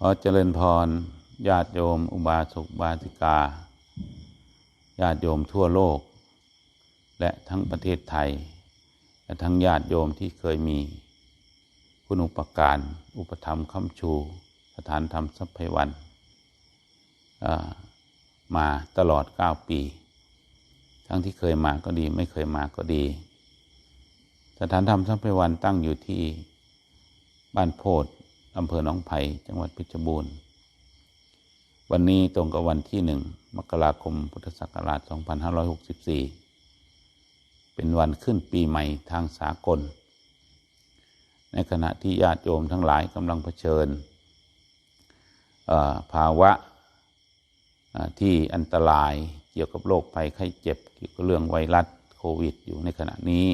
ขอเจริญพรญาติโยม อุบาสกบาสิกา ญาติโยมทั่วโลก และทั้งประเทศไทย และทั้งญาติโยมที่เคยมี คุณอุปการ อุปธรรมคำชู สถานธรรมสัพพวันมาตลอด 9 ปี ทั้งที่เคยมาก็ดี ไม่เคยมาก็ดี สถานธรรมสัพพวันตั้งอยู่ที่บ้านโพธ อำเภอหนองไผ่จังหวัดเพชรบูรณ์ วันนี้ตรงกับวันที่หนึ่งมกราคมพุทธศักราช 2564 เป็นวันขึ้นปีใหม่ทางสากล ในขณะที่ญาติโยมทั้งหลายกำลังเผชิญภาวะที่อันตรายเกี่ยวกับโรคภัยไข้เจ็บ เกี่ยวกับเรื่องไวรัสโควิด อยู่ในขณะนี้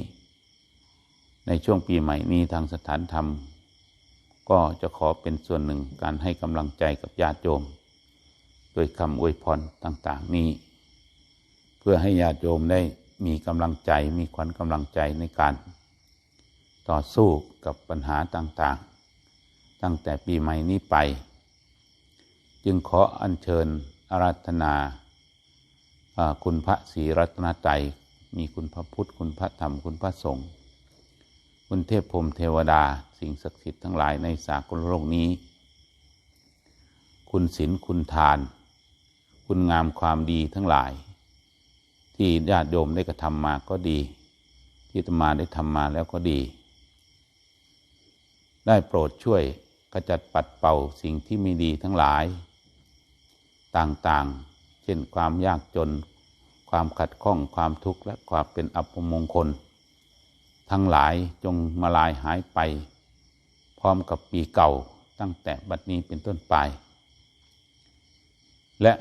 ในช่วงปีใหม่นี้ทางสถานธรรม ก็จะขอเป็นส่วนหนึ่งการให้กำลังใจกับญาติโยมโดยคำอวยพรต่าง ๆ นี้ เพื่อให้ญาติโยมได้มีกำลังใจมีขวัญกำลังใจในการต่อสู้กับปัญหาต่างๆ ตั้งแต่ปีใหม่นี้ไป จึงขออัญเชิญอาราธนาคุณพระศรีรัตนตรัยมีคุณพระพุทธ คุณพระธรรม คุณพระสงฆ์ คุณเทพพรมเทวดา สิ่งศักดิ์สิทธิ์ทั้งหลายในสากลโลกนี้ คุณศีลคุณทาน คุณงามความดีทั้งหลาย ที่ญาติโยมได้กระทำมาก็ดี ที่ตมาได้ทำมาแล้วก็ดี ได้โปรดช่วยกระจัดปัดเป่าสิ่งที่ไม่ดีทั้งหลาย ต่างๆ เช่นความยากจน ความขัดข้องความทุกข์และความเป็นอัปมงคล ทั้งหลายจงมาลายหายไป พร้อมกับปีเก่าตั้งแต่บัดนี้เป็นต้นไป และ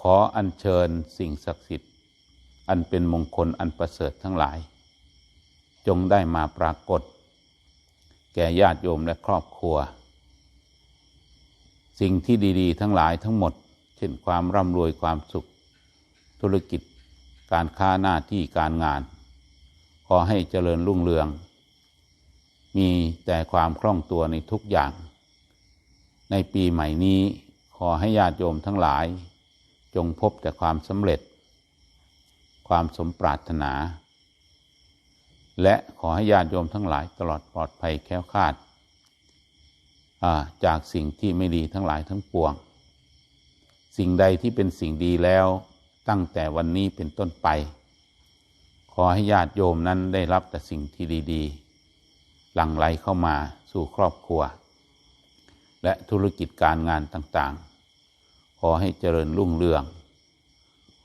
ขออัญเชิญสิ่งศักดิ์สิทธิ์ อันเป็นมงคลอันประเสริฐทั้งหลาย จงได้มาปรากฏ แก่ญาติโยมและครอบครัว สิ่งที่ดี ๆ ทั้งหลายทั้งหมด เช่นความร่ำรวยความสุข ธุรกิจ การค้าหน้าที่การงาน อให้เจริญรุ่งเรือง มีแต่ความคล่องตัวในทุกอย่าง ในปีใหม่นี้ขอให้ญาติโยมทั้งหลาย จงพบแต่ความสำเร็จ ความสมปรารถนา และขอให้ญาติโยมทั้งหลายตลอดปลอดภัยแค้วคาดาจากสิ่งที่ไม่ดีทั้งหลายทั้งปวง สิ่งใดที่เป็นสิ่งดีแล้วตั้งแต่วันนี้เป็นต้นไป ขอให้ญาติโยมนั้นได้รับแต่สิ่งที่ดีๆ หลั่งไหลเข้ามาสู่ครอบครัว และธุรกิจการงานต่างๆ ขอให้เจริญรุ่งเรือง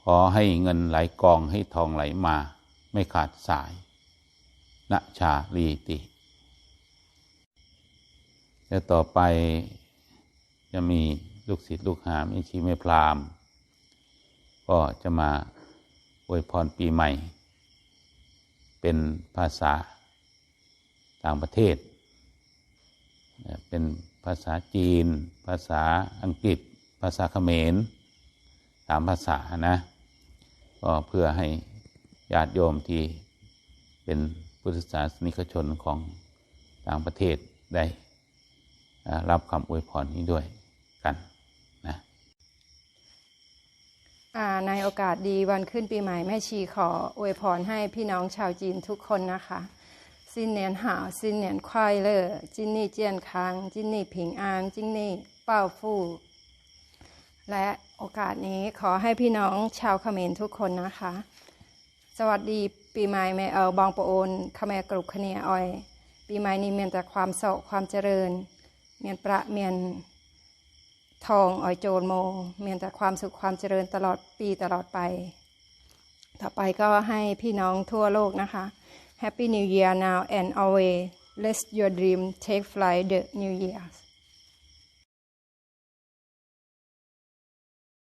ขอให้เงินไหลกองให้ทองไหลมา ไม่ขาดสายณชาลีติ แล้วต่อไปจะมีลูกศิษย์ลูกหาไม่ชีไม่พรามก็จะมาอวยพรปีใหม่ เป็นภาษาต่างประเทศ เป็นภาษาจีน ภาษาอังกฤษ ภาษาเขมรสามภาษานะ ก็เพื่อให้ญาติโยมที่เป็นพุทธศาสนิกชนของต่างประเทศได้รับคำอวยพรนี้ด้วยกันนะ อ่า ในโอกาสดีวันขึ้นปีใหม่แม่ชีขออวยพรให้พี่น้องชาวจีนทุกคนนะคะซินเนียนหาวซินเนียนควายเลอจินนี่เจียนคังจินนี่ผิงอานจินนี่เป้าฟู่และโอกาสนี้ขอให้พี่น้องชาวเขมรทุกคนนะคะ สวัสดีปีใหม่แม่เออบองปะโอนขแมกรุกคเนียออย ปีใหม่นี้เมียนแต่ความโศกความเจริญ เมียนประเมียน ทองออยโจรโมเมียนแต่ความสุขความเจริญตลอดปีตลอดไป ต่อไปก็ให้พี่น้องทั่วโลกนะคะ Happy New Year now and always let your dream take flight the New Year